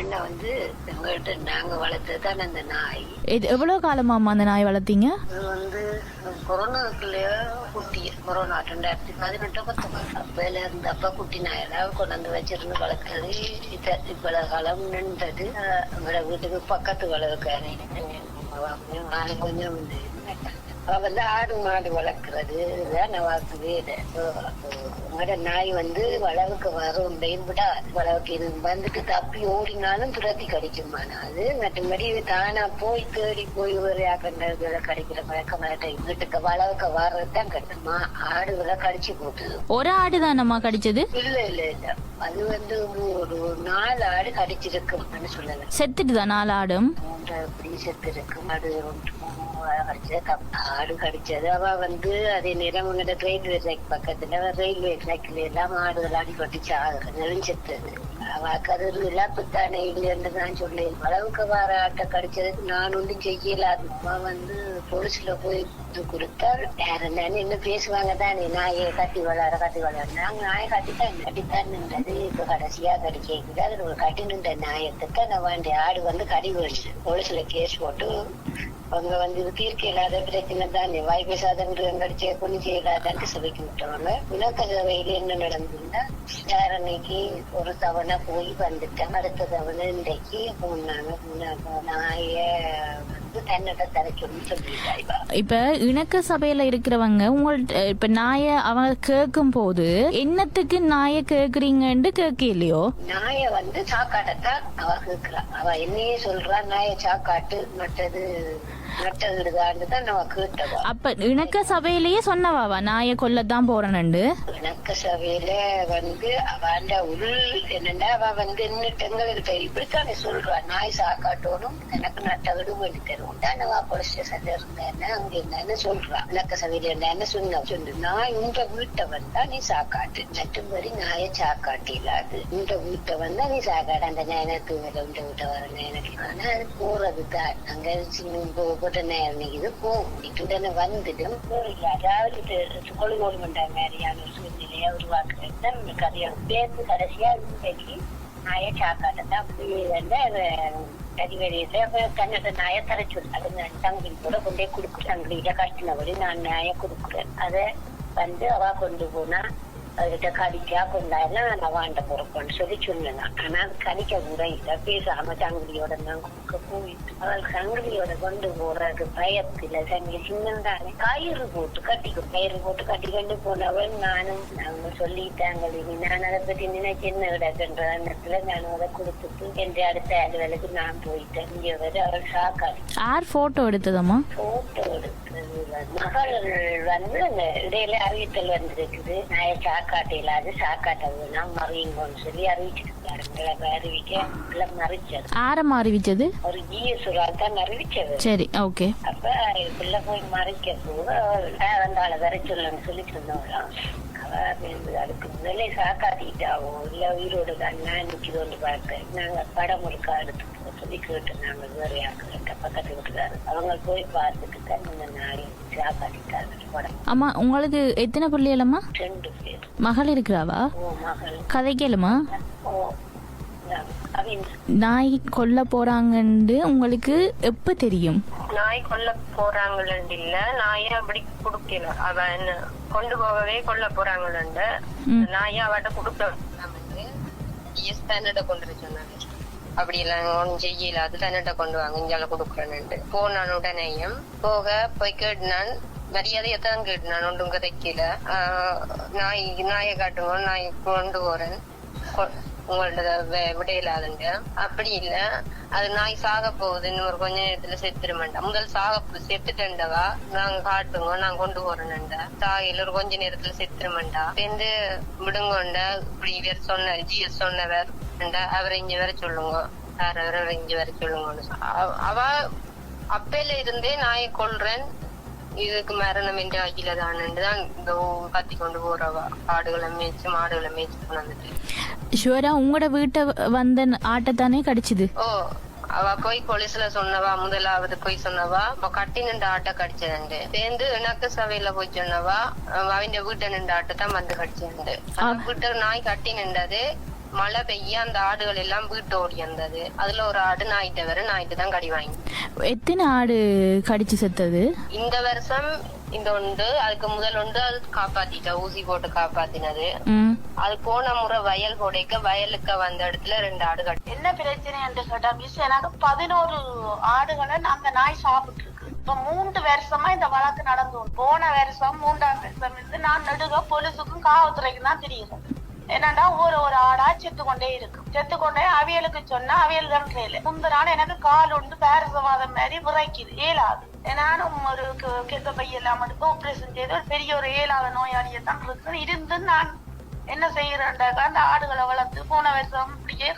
என்ன வந்து எங்கள்கிட்ட நாங்க வளர்த்தது தான் அந்த நாய் இது எவ்வளவு காலமாமா அந்த நாய் வளர்த்தீங்க இது வந்து கொரோனாக்குள்ளேயே குட்டி கொரோனா ரெண்டாயிரத்தி பதினெட்டு பத்தொன்பது அப்பையில இருந்து அப்ப குட்டி நாயெல்லாம் கொண்டு வந்து வச்சிருந்து வளர்க்கறது இவ்வளவு காலம் நின்றது எங்களோட வீட்டுக்கு பக்கத்து வளர்க்காரு கொஞ்சம் கொஞ்சம் வந்து வந்து ஆடு மாடு வளர்க்கறது. இதுதான் நவாக்கு வீடு நாய் வந்து வளவுக்கு வரும். விட வளவுக்கு வந்துட்டு தப்பி ஓடினாலும் துரத்தி கடிக்குமா? அது மற்றபடி தானா போய் தேடி போய் ஒரு கண்டதுல கடிக்கிற பழக்கம் வீட்டுக்கு வளவுக்கு வர்றதுதான் கட்டுமா ஆடுகளை கடிச்சு போட்டுது. ஒரு ஆடு தானம்மா கடிச்சது? இல்ல இல்ல இல்ல. அது வந்து ஒரு நாலு ஆடு கடிச்சிருக்கும்னு சொல்லல. செத்துட்டு தான் நாலு ஆடும்? அப்படி செத்து இருக்கு ஆடு ஒன்று. கடிச்சது. ஆடு கடிச்சது அவ வந்து அதே நேரம் உன்னோட ரயில்வே ட்ராக் பக்கத்துல ரயில்வே ட்ராக்ல எல்லாம் ஆடுகள் அடி கொட்டி சாகுறது செத்தது அவக்கு அது ஒரு இழப்பு இல்லைன்னு நான் சொல்லேன் அளவுக்கு வர ஆட்டை கடிச்சதுக்கு நான் ஒன்றும் செய்யல. அம்மா வந்து போலீஸ்ல போய் இது கொடுத்தா வேற என்னன்னு என்ன பேசுவாங்க தானே? நாயை கட்டி வளர கட்டி வளர. நாங்க நாயை கட்டித்தான் கட்டித்தான் நின்றது. இப்ப கடைசியா கடிக்கிறது கேக்குது ஒரு கட்டி நின்ற நாயத்துக்கு நான் வேண்டிய ஆடு வந்து கடி போயிடுச்சு போலீஸ்ல கேஸ் போட்டு அவங்க வந்து இது தீர்க்க இல்லாத பிரச்சனை தானே. வாய் பேசாத மிருகம் கடிச்ச கொண்டு செய்யலாதான்ட்டு சபைக்கு விட்டவங்க விளக்க சபையில என்ன நடந்ததுன்னா அன்னைக்கு ஒரு தவணை போய் வந்துட்டேன். அடுத்த தவணை இன்றைக்கு போனாங்க நாய இப்ப இணக்க சபையில இருக்கிறவங்க உங்கள்ட்ட இப்ப நாய அவங்க கேட்கும் போது என்னத்துக்கு நாய கேக்குறீங்கன்னு கேட்க இல்லையோ நாய வந்து சாக்காட்டத்தான் அவ கேக்குறா. அவ என்னையே சொல்றா நாய சாக்காட்டு மற்றது அப்ப இணக்க சபையிலேயே சொன்னவாவா? நாய கொல்லத்தான் போறேன்னு இணக்க சபையில வந்து அவண்ட உள் என்னன்னா அவ வந்து இன்னும் எங்களுக்கு இப்படித்தானே சொல்றா. நாய் சாக்காட்டோனும் எனக்கு நட்டகடு உண்டா? தருவோம் தான் அவ போலீஸ் ஸ்டேஷன்ல இருந்தேன்னு அங்க என்னன்னு சொல்றா? இணக்க சபையில என்ன சொன்ன? சொல்லு. நான் இந்த வீட்டை வந்தா நீ சாக்காட்டு. மற்றபடி நாய சாக்காட்டு இல்லாது இந்த வீட்டை வந்தா நீ சாக்காடு அந்த நேனத்து மேல இந்த வீட்டை வர நேனக்கு ஆனா அது போறது தான் அங்க போட்ட நேரம் இது போகும் இட்டுடனே வந்துடும் அதாவது கொழுகோடு பண்ற மாதிரியான சூழ்நிலையை உருவாக்குறது நம்ம கதையை பேருந்து கடைசியா இன்றைக்கு நாய சாக்காட்டை தான் அப்படி வந்து கதிவெளியில கன்னட நாய தரைச்சு அது நான் கூட கொண்டே கொடுக்குறாங்க தங்கிட்ட கட்டினபடி நான் நாய கொடுக்குறேன் அதை வந்து அவ கொண்டு போனா அதுகிட்ட கடிக்கா கொண்டாயிரம் நான் வாண்ட பொறுப்புன்னு சொல்லி சொன்னேன் ஆனா அது கடிக்க கூட இல்ல. பேசாம சங்கிலியோட நான் கொடுக்க போயிட்டு அவள் சங்கிலியோட கொண்டு போறது பயத்துல சங்கிலி சின்னந்தானே கயிறு போட்டு கட்டிக்கும். கயிறு போட்டு கட்டி கொண்டு போனவன் நானும் நாங்க சொல்லிட்டாங்க நான் அதை பத்தி நினைச்சு என்ன கிடக்குன்ற எண்ணத்துல நான் அதை கொடுத்துட்டு என்ற அடுத்த அலுவலுக்கு நான் போயிட்டேன். இங்க வரை அவள் சாக்காடி யார் போட்டோ எடுத்ததம்மா? போட்டோ எடுத்தது மகள் வந்து இடையில அறிவித்தல் வந்திருக்குது. நாய சாக்காட்டு இல்லாது சாக்காட்டை வேணாம் மறியுங்கன்னு சொல்லி அறிவிச்சிருக்காரு எங்களை அறிவிக்க எல்லாம் மறிச்சது. ஆரம் அறிவிச்சது ஒரு ஒரு ஜிஎஸ் தான் அறிவிச்சது. சரி ஓகே. அப்ப இதுக்குள்ள போய் மறைக்க போக வந்தால வர சொல்லுன்னு சொல்லி வந்து அதுக்கு முதலே சாக்காட்டிட்டாவோ இல்ல உயிரோடு நான் நிக்கிறோன்னு பார்த்தேன் நாங்க படம் ஒருக்கா எடுத்து போக சொல்லி கேட்டு நாங்க வேற யாருக்கிட்ட பக்கத்து வீட்டுக்காரு அவங்க போய் பார்த்துட்டு தான் இந்த நாளை சாக்காட்டிட்டாங்க அம்மா உங்களுக்கு எத்தனை பிள்ளைகளம்மா? மகள் இருக்கிறாவா? கதை கேளுமா நாய் கொல்ல போறாங்கன்னு உங்களுக்கு எப்ப தெரியும்? நாய் கொல்ல போறாங்களண்டு இல்ல நாய அப்படி குடுக்கல. அவ என்ன கொண்டு போகவே கொல்ல போறாங்களண்டு. ம். நாய அவட்ட குடுக்க தன்னிட்ட கொண்டு சொன்னாங்க. அப்படி எல்லாம் ஒன்றும் செய்யல. அது தன்னிட்ட கொண்டு வாங்க இங்கால கொடுக்குறேன்னுட்டு போனான் உடனேயும் போக போய் கேட்டுனான் மரியாதையை தான் கேட்டுனான் ஒன்றும் கதைக்கல ஆஹ் நாய் நாயை காட்டுங்க நாய் கொண்டு போறேன். கொ- உங்கள்ட்ட விடையிலாதுங்க. அப்படி இல்ல. அது நாய் சாக போகுது இன்னொரு கொஞ்ச நேரத்துல செத்துருமாண்டா. முதல் சாக செத்துட்டேன்டவா நாங்க காட்டுங்க நான் கொண்டு போறேன்டா சாகையில ஒரு கொஞ்ச நேரத்துல செத்துருமாண்டா. சேர்ந்து விடுங்கோண்ட. இப்படி இவர் சொன்ன ஜிஎஸ் சொன்னவர். அவரை இங்க வர சொல்லுங்க. வேற அவரை இங்க வர சொல்லுங்கன்னு அவ- அவ அப்பையில இருந்தே நாயை கொல்றேன். இதுக்கு மரணம் என்று அகில தான் இந்த கத்தி கொண்டு போறவா. ஆடுகளை மேய்ச்சு மாடுகளை மேய்ச்சு கொண்டு ஷுவரா உங்களோட வீட்டை வந்த ஆட்டைத்தானே கடிச்சுது? ஓ அவ போய் போலீஸ்ல சொன்னவா முதலாவது போய் சொன்னவா கட்டி நின்ற ஆட்டை கடிச்சதுண்டு. சேர்ந்து இணக்க சபையில போய் சொன்னவா அவன் வீட்டை நின்ற ஆட்டை தான் வந்து கடிச்சதுண்டு. வீட்டை நாய் கட்டி நின்றது மழை பெய்ய அந்த ஆடுகள் எல்லாம் வீட்டு ஓடி வந்தது. அதுல ஒரு ஆடு நாயிட்ட வர நாயிட்டு தான் கடி வாங்கி. எத்தனை ஆடு கடிச்சு செத்தது? இந்த வருஷம் இந்த ஒன்று அதுக்கு முதல் ஒன்று அது காப்பாத்திட்டா ஊசி போட்டு காப்பாத்தினது. அது போன முறை வயல் கொடைக்க வயலுக்கு வந்த இடத்துல ரெண்டு ஆடு கட்டி என்ன பிரச்சனை என்று கேட்டா மிஸ் எனக்கு பதினோரு ஆடுகளை அந்த நாய் சாப்பிட்டு இருக்கு இப்ப மூன்று வருஷமா இந்த வழக்கு நடந்து. போன வருஷம் மூன்றாம் வருஷம் இருந்து நான் நடுக போலீஸுக்கும் காவல்துறைக்கும் தான் தெரியும். என்னடா ஒரு ஒரு ஆடா செத்து கொண்டே இருக்கும். செத்து கொண்டே அவியலுக்கு சொன்னா அவியல் தான் செய்யல முந்தினால எனக்கு கால் உண்டு பேரசவாதம் மாதிரி விரைக்குது ஏலாது நானும் ஒரு கெத்த பையெல்லாம் மட்டும் ஆப்ரேஷன் செய்து ஒரு பெரிய ஒரு ஏழாத நோயாளியை தான் இருக்கு இருந்து நான் என்ன செய்யறேன்டாக்கா அந்த ஆடுகளை வளர்த்து போன வருஷம் இப்படியே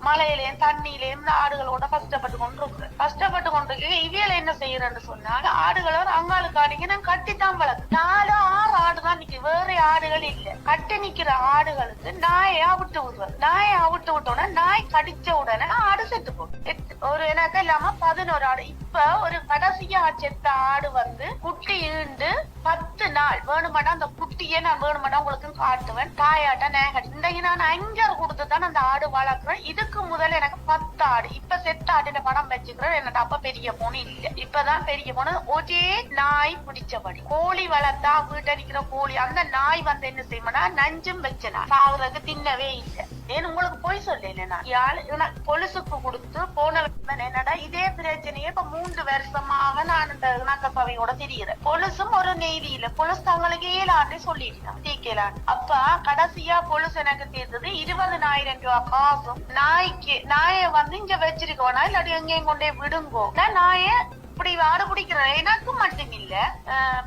மழையிலையும் தண்ணியிலையும் இந்த ஆடுகளோட கஷ்டப்பட்டு கொண்டு இருக்கிறேன் கஷ்டப்பட்டு கொண்டு இருக்க இவியல என்ன செய்யறேன்னு சொன்னா ஆடுகளை ஒரு அங்காளுக்கு ஆடிங்க நான் கட்டித்தான் வளர்க்கு நாலு ஆறு ஆடு தான் நிக்கு வேற ஆடுகள் இல்ல. கட்டி நிக்கிற ஆடுகளுக்கு நாயை அவிட்டு விடுறது நாயை அவிட்டு விட்டோன்னா நாய் கடிச்ச உடனே ஆடு செத்து போகும் ஒரு எனக்கு இல்லாம பதினோரு ஆடு. இப்ப ஒரு கடைசியா செத்த ஆடு வந்து குட்டி ஈண்டு பத்து நாள் வேணுமாட்டா அந்த குட்டியே நான் வேணுமாட்டா உங்களுக்கு காட்டுவேன். தாயாட்ட நேகாட்டி இன்றைக்கு நான் அஞ்சரை கொடுத்து தான் அந்த ஆடு வளர்க்குறேன். இதுக்கு முதல்ல எனக்கு பத்து ஆடு. இப்ப செத்த ஆடுன படம் வச்சுக்கிறேன். என்னோட அப்ப பெரிய பொண்ணு இல்ல. இப்பதான் பெரிய பொண்ணு. ஒரே நாய் பிடிச்சபடி. கோழி வளர்த்தா வீட்டடிக்கிற கோழி. அந்த நாய் வந்து என்ன செய்யும்னா நஞ்சும் வச்சனா. சாவுறதுக்கு தின்னவே இல்லை. ஏன் உங்களுக்கு போய் சொல்லேன் நான்? பொலிசுக்கு கொடுத்து போன என்னடா இதே பிரச்சனையே இப்ப மூன்று வருஷமாக நான் இந்த இணக்க தெரியுறேன் திரியிறேன். பொலிசும் ஒரு நெய்தி இல்ல பொலிஸ் தங்களுக்கு ஏழாண்டு சொல்லிடுறான் தீக்கலான்னு. அப்ப கடைசியா பொலிஸ் எனக்கு தீர்ந்தது இருபதனாயிரம் ரூபாய் காசும் நாய்க்கு நாயை வந்து இங்க வச்சிருக்கோனா இல்லாட்டி எங்கேயும் கொண்டே விடுங்கோ. நாயை இப்படி ஆடு பிடிக்கிற எனக்கு மட்டும் இல்ல.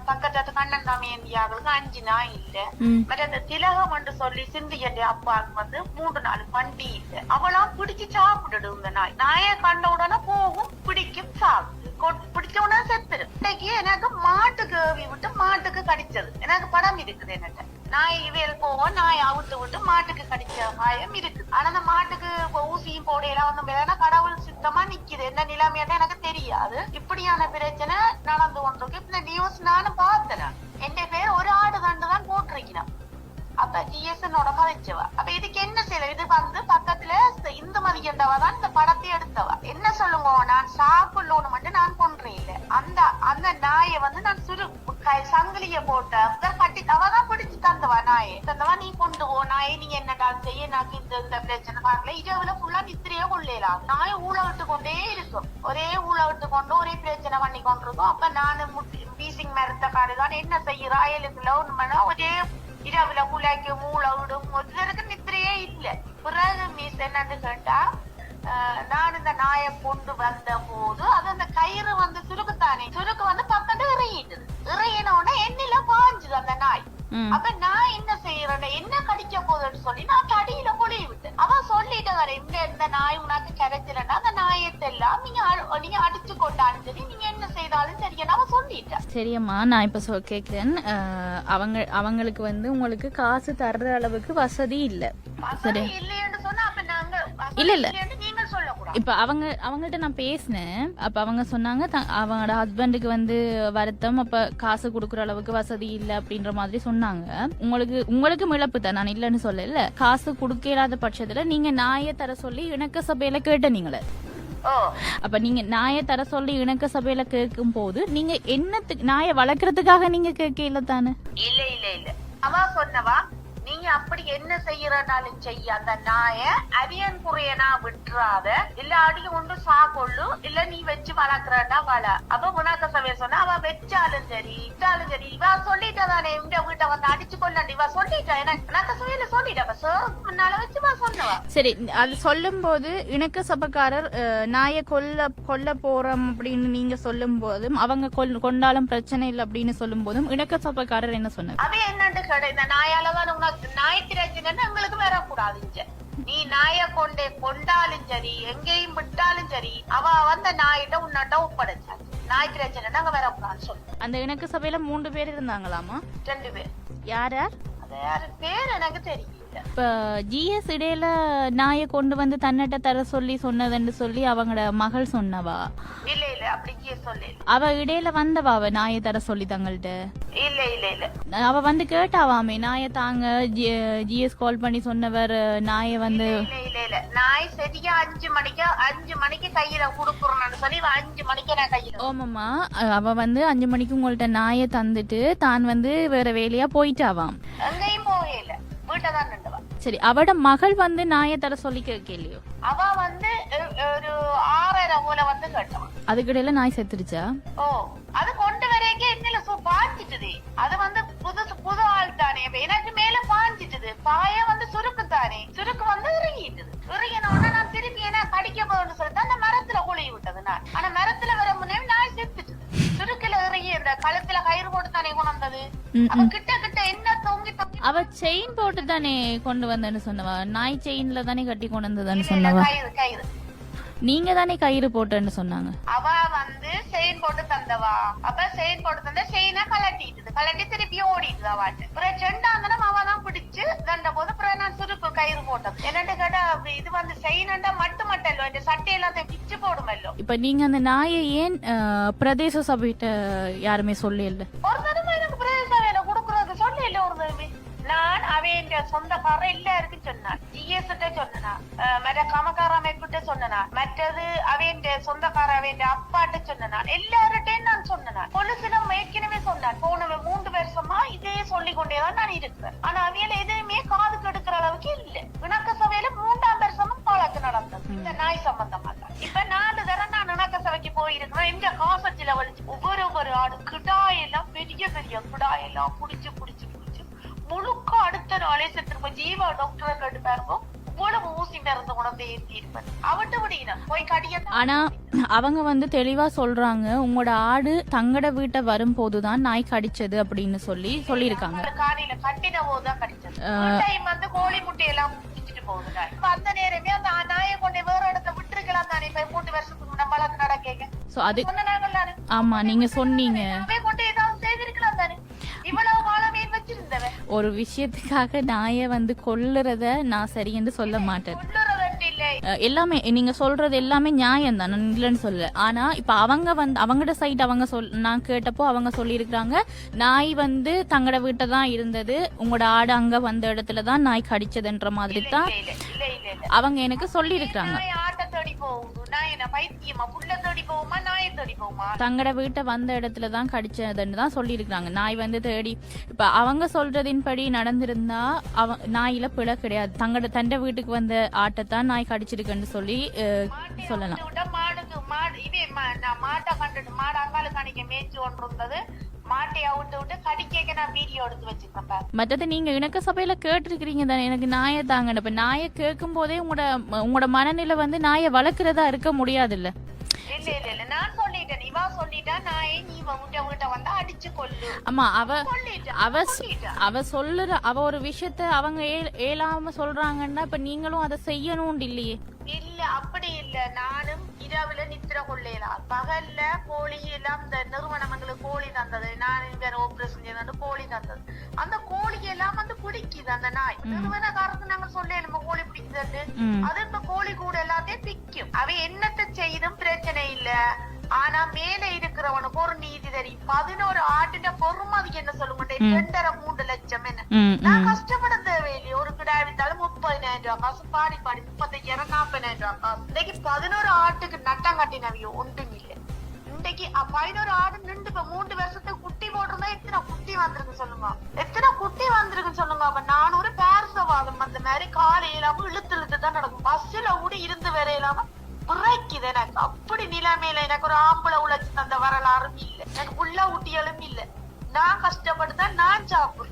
பக்கத்து கண்ணன் தாமியந்தியாங்களுக்கு அஞ்சு நாய் இல்ல. மற்ற அந்த திலகம் என்று சொல்லி சிந்தியண்டி அப்பாவுக்கு வந்து மூன்று நாள் பண்டி இல்லை. அவளாம் பிடிச்சு சாப்பிட்டுடும் இந்த நாய். நாயை கண்ட உடனே போகும் பிடிக்கும் சாப்பிடு கொ- பிடிச்ச உடனே செத்துரு இன்னைக்கு எனக்கு மாட்டுக்கு விட்டு மாட்டுக்கு கடிச்சது. எனக்கு படம் இருக்குது என்னட்ட நாய் இவையல் போவோம் நாய் அவுத்து விட்டு மாட்டுக்கு கடிச்ச காயம் இருக்கு ஆனா அந்த மாட்டுக்கு ஊசியும் போடையெல்லாம் வந்து இல்லைன்னா கடவுள் சித்தமா நிக்குது. என்ன நிலைமையான எனக்கு தெரியாது. இப்படியான பிரச்சனை நடந்து கொண்டிருக்கு. இந்த நியூஸ் நானும் பார்த்தேன் என் பேர் ஒரு ஆடு கண்டு தான் போட்டிருக்கிறேன். அப்ப ஜிஎஸ்என்னோட மறைச்சவ. அப்ப இதுக்கு என்ன செய்யல இது வந்து பக்கத்துல இந்து மதிக்கின்றவ தான் இந்த படத்தை எடுத்தவா. என்ன செய்ய நாக்கு இந்த இந்த பிரச்சனை பார்க்கல இரவுல ஃபுல்லா நித்திரையே கொள்ளலாம் நாய் ஊழ விட்டு கொண்டே இருக்கும் ஒரே ஊழ விட்டு கொண்டு ஒரே பிரச்சனை பண்ணி கொண்டிருக்கும் அப்ப நானு பீசிங் மருத்த காடுதான் என்ன செய்யறா எழுதுல ஒண்ணு ஒரே இரவுல குலாக்கி மூளை விடும் ஒருத்தருக்கு நித்திரையே இல்ல பிறகு மீஸ் என்னன்னு கேட்டா நான் இந்த நாயை கொண்டு வந்த போது அது அந்த கயிறு வந்து சுருக்குத்தானே சுருக்கு வந்து பக்கத்து இறையிட்டு இறையின உடனே எண்ணில பாஞ்சுது அந்த நாய் அப்ப நான் என்ன செய்யறேன் என்ன கடிக்க போகுதுன்னு சொல்லி நான் தடியில பொழிய விட்டேன் அவன் சொல்லிட்டு இந்த இந்த நாய் உனக்கு கிடைச்சலன்னா அந்த நாயத்தெல்லாம் நீங்க நீங்க அடிச்சு கொண்டாலும் சரி நீங்க என்ன செய்தாலும் சரி அவன் சொல்லிட்டான் சரியம்மா நான் இப்போ சொல் கேட்குறேன் அவங்க அவங்களுக்கு வந்து உங்களுக்கு காசு தர்ற அளவுக்கு வசதி இல்லை. வசதி இல்லைன்னு சொன்னா அப்ப நாங்க இல்ல, இல்ல. இப்போ அவங்க அவங்கள்ட்ட நான் பேசினேன். அப்போ அவங்க சொன்னாங்க அவங்களோட ஹஸ்பண்டுக்கு வந்து வருத்தம் அப்போ காசு கொடுக்குற அளவுக்கு வசதி இல்லை அப்படின்ற மாதிரி சொன்னாங்க. உங்களுக்கு உங்களுக்கு இழப்பு தான் நான் இல்லைன்னு சொல்லல. காசு கொடுக்க இல்லாத பட்சத்தில் நீங்கள் நாயை தர சொல்லி இணக்க சபையில் கேட்ட நீங்களே. ஓ. அப்ப நீங்க நாயை தர சொல்லி இணக்க சபையில கேட்கும் போது நீங்க என்னத்துக்கு நாயை வளர்க்கறதுக்காக நீங்க கேட்கல தானே? இல்ல இல்ல இல்ல. அவ சொன்னவா? அப்படி என்ன செய்யறனாலும் செய்ய அந்த நாய அரியன் குறையனா விட்டுறாத. இல்ல அடி கொண்டு சாக்கொள்ளு இல்ல நீ வச்சு வளர்க்கறனா வள. அப்ப உனக்க சபைய சொன்னா அவ வச்சாலும் சரி விட்டாலும் சரி இவ சொல்லிட்டா தானே இந்த வீட்டை வந்து அடிச்சு கொள்ளண்டி இவ சொல்லிட்டா எனக்கு உனக்க சபையில சொல்லிட்டா முன்னால வச்சு வா சொன்னவா? சரி அது சொல்லும் போது இணக்க சபைக்காரர் நாயை கொல்ல கொல்ல போறோம் அப்படின்னு நீங்க சொல்லும் போதும் அவங்க கொண்டாலும் பிரச்சனை இல்லை அப்படின்னு சொல்லும் போதும் இணக்க சபைக்காரர் என்ன சொன்னார்? அவ என்னன்னு கேட இந்த நாயால தான் உனக்கு பிரச்சனைன்னு எங்களுக்கு வரக்கூடாது இங்க நீ நாய கொண்டே கொண்டாலும் சரி எங்கேயும் விட்டாலும் சரி அவ வந்த நாயிட்ட உன்னாட்ட நாய் பிரச்சனை நாங்க வரக்கூடாதுன்னு சொல்லு. அந்த இணக்க சபையில மூன்று பேர் இருந்தாங்களாமா ரெண்டு பேர். யார் யார்? பேர் எனக்கு தெரியும். இப்ப ஜிஎஸ் இடையில நாயை கொண்டு வந்து தன்னிட்ட தர சொல்லி சொன்னதுன்னு சொல்லி அவங்களோட மகள் சொன்னவா? இல்ல இல்ல அப்படியே சொல்லு அவ இடையில வந்தவா அவ நாயை தர சொல்லி தங்கள்ட்ட? இல்ல இல்ல இல்ல. அவ வந்து கேட்டாவாமே நாயை தாங்க ஜிஎஸ் கால் பண்ணி சொன்னவர் நாயை வந்து இல்ல இல்ல இல்ல நாய் சரியா அஞ்சு மணிக்கு அஞ்சு மணிக்கு கையில குடுக்குறோம்னு சொல்லி அஞ்சு மணிக்கு நான் கையில ஓமாமா அவ வந்து அஞ்சு மணிக்கு உங்கள்ட்ட நாயை தந்துட்டு தான் வந்து வேற வேலையா போயிட்டாவாம்? எங்கேயும் போகல வீட்டை தான் சரி அவட மகள் வந்து நாயை தர சொல்லி கேட்கலையோ அவ வந்து ஒரு ஆறரை போல வந்து கேட்டவன் அதுக்கிடையில நாய் செத்துருச்சா? ஓ அது கொண்டு வரைக்கே என்னல சோ பாஞ்சிட்டுது. அது வந்து புதுசு புது ஆள் தானே. எனக்கு மேல பாஞ்சிட்டுது. பாய வந்து சுருக்கு தானே. சுருக்கு வந்து இறங்கிட்டுது இறங்கின உடனே நான் திருப்பி என்ன கடிக்க போகணும்னு சொல்லிட்டு அந்த மரத்துல குழி விட்டது நான். ஆனா மரத்துல வர முன்னே நாய் செத்துட்டுது. சுருக்குல இறங்கி இந்த கழுத்துல கயிறு போட்டு தானே கொண்டு வந்தது. அப்ப கிட்ட அவ செயின் போட்டு தானே கொண்டு வந்தேன்னு சொன்னவா? நாய் செயின்ல தானே கட்டி கொண்டு வந்ததான்னு சொன்னவா? நீங்க தானே கயிறு போட்டேன்னு சொன்னாங்க. அவ வந்து செயின் போட்டு தந்தவா. அப்ப செயின் போட்டு தந்த செயினை கலட்டிட்டுது கலட்டி திருப்பி ஓடிட்டுது அவாட்டு அப்புறம் செண்டாந்தனம் அவ தான் பிடிச்சு தண்ட போது அப்புறம் நான் சுருக்கு கயிறு போட்டது. என்னட்டு கேட்டா அப்படி இது வந்து செயின்டா மட்டு மட்டல்லோ இந்த சட்டை எல்லாத்தையும் பிச்சு போடுமல்லோ இப்ப நீங்க அந்த நாயை ஏன் பிரதேச சபைகிட்ட யாருமே சொல்லல? ஒரு அவன் சொந்தக்கார எல்லாருக்கும் சொன்னான் ஜிஎஸ் சொன்னா மற்ற கமக்கார அமைப்பிட்ட சொன்னா மற்றது அவன் சொந்தக்கார அவன் அப்பாட்ட சொன்னான் எல்லார்ட்டையும் நான் சொன்னேன் பொலிசிடம் ஏற்கனவே சொன்னான் போன மூன்று வருஷமா இதே சொல்லிக் கொண்டேதான் நான் இருக்கிறேன் ஆனா அவையில எதுவுமே காது கெடுக்கிற அளவுக்கு இல்ல இணக்க சபையில மூன்றாம் வருஷமும் வழக்கு நடந்தது இந்த நாய் சம்பந்தமா இப்ப நாலு தரம் நான் இணக்க சபைக்கு போயிருக்கிறேன் எங்க காசை செலவழிச்சு ஒவ்வொரு ஒவ்வொரு ஆடு கிடாயெல்லாம் பெரிய பெரிய கிடாயெல்லாம் புடிச்சு அடுத்த நாளே செத்துருப்ப ஜீவா டாக்டரை போய் கடிய ஆனா அவங்க வந்து தெளிவா சொல்றாங்க உங்களோட ஆடு தங்கட வீட்டை வரும்போதுதான் நாய் கடிச்சது அப்படின்னு சொல்லி சொல்லியிருக்காங்க காலையில கட்டின போதுதான் கடிச்சது டைம் வந்து கோழி முட்டையெல்லாம் பிடிச்சிட்டு போகுது நாய். இப்ப அந்த நேரமே அந்த நாயை கொண்டு வேற இடத்த விட்டுருக்கலாம் தானே இப்ப மூன்று வருஷத்துக்கு முன்ன வழக்கு நடக்கேங்க சோ அது ஆமா நீங்க சொன்னீங்க ஒரு விஷயத்துக்காக நாயை வந்து கொல்லுறத நான் சரி என்று சொல்ல மாட்டேன். எல்லாமே நீங்க சொல்றது எல்லாமே நியாயம் தான். நான் இல்லைன்னு சொல்லல. ஆனா இப்ப அவங்க வந்து அவங்களோட சைட் அவங்க சொல் நான் கேட்டப்போ அவங்க சொல்லியிருக்கிறாங்க நாய் வந்து தங்களோட வீட்டை தான் இருந்தது. உங்களோட ஆடு அங்க வந்த இடத்துல தான் நாய் கடிச்சதுன்ற மாதிரி தான் அவங்க எனக்கு சொல்லியிருக்கிறாங்க. நாய் ஆட்ட தேடி போகுது. நாய் என்ன பைத்தியமா? புள்ள தேடி போகுமா? நாயை தேடி போகுமா? தங்களோட வீட்டை வந்த இடத்துல தான் கடிச்சதுன்னு தான் சொல்லியிருக்கிறாங்க. நாய் வந்து தேடி இப்ப அவங்க சொல்றதின்படி நடந்திருந்தா அவ நாயில பிழை கிடையாது. தங்களோட தண்ட வீட்டுக்கு வந்த ஆட்டைத்தான் நாய் கடிச்சிருக்குன்னு சொல்லி சொல்லலாம். மாடு இதே மா- நான் மாட்டை கண்டுட்டு மாடு அங்காளு கணிக்க மேய்ச்சி ஒன்று இருந்தது மாட்டை அவுத்து விட்டு கடிக்க நான் வீடியோ எடுத்து வச்சிருக்கேன். மற்றது நீங்க இணக்க சபையில கேட்டிருக்கிறீங்க தானே? எனக்கு நாயை தாங்க இப்ப நாயை கேட்கும் போதே உங்களோட உங்களோட மனநிலை வந்து நாயை வளர்க்கறதா இருக்க முடியாது இல்ல இல்ல இல்ல. இல்ல நான் சொல்லிட்டேன். இவா சொல்லிட்டா நாயை நீ உங்ககிட்ட வந்தா அடிச்சு கொல்லு. ஆமா அவ அவ அவ சொல்லுற அவ ஒரு விஷயத்த அவங்க ஏ- ஏலாம சொல்றாங்கன்னா இப்ப நீங்களும் அதை செய்யணும் இல்லையே. இல்ல அப்படி இல்ல. நானும் கொள்ளையலாம் பகல்ல கோழி எல்லாம் இந்த நிறுவனம் எங்களுக்கு கோழி தந்தது. நான் வேற ஆபரேஷன் செய்தது கோழி தந்தது. அந்த கோழி எல்லாம் வந்து பிடிக்குது அந்த நாய். நிறுவனக்காரருக்கு நாங்க சொல்ல நம்ம கோழி பிடிக்குது. அது இப்ப கோழி கூட எல்லாத்தையும் பிக்கும் அவ என்னத்தை செய்தும் பிரச்சனை இல்ல. ஆனா மேல இருக்கிறவனுக்கு ஒரு நீதி தெரியும். பதினோரு ஆட்டுட பொறுமதி என்ன சொல்ல மாட்டேன்? ரெண்டரை மூன்று லட்சம் என்ன? நான். கஷ்டப்பட காசு பாடி பாடி முப்பத்தையாயிரம் நாற்பதாயிரம் ரூபாய் காசு இன்னைக்கு பதினோரு ஆட்டுக்கு நட்டம் கட்டினவியோ ஒன்றும் இல்லை. இன்னைக்கு பதினோரு ஆடு நின்று இப்ப மூன்று வருஷத்துக்கு குட்டி போட்டிருந்தா எத்தனை குட்டி வந்திருக்கு சொல்லுங்க எத்தனை குட்டி வந்திருக்கு சொல்லுங்க அப்ப? நான் ஒரு பேரசவாதம் அந்த மாதிரி காலையிலாம இழுத்து இழுத்து தான் நடக்கும். பஸ்ல கூட இருந்து வரையிலாம பிறக்குது எனக்கு. அப்படி நிலைமையில எனக்கு ஒரு ஆம்பளை உழைச்சு தந்த வரலாறும் இல்லை. எனக்கு புள்ள ஊட்டியாலும் இல்லை. நான் கஷ்டப்பட்டு தான் நான் சாப்பிடுறேன்.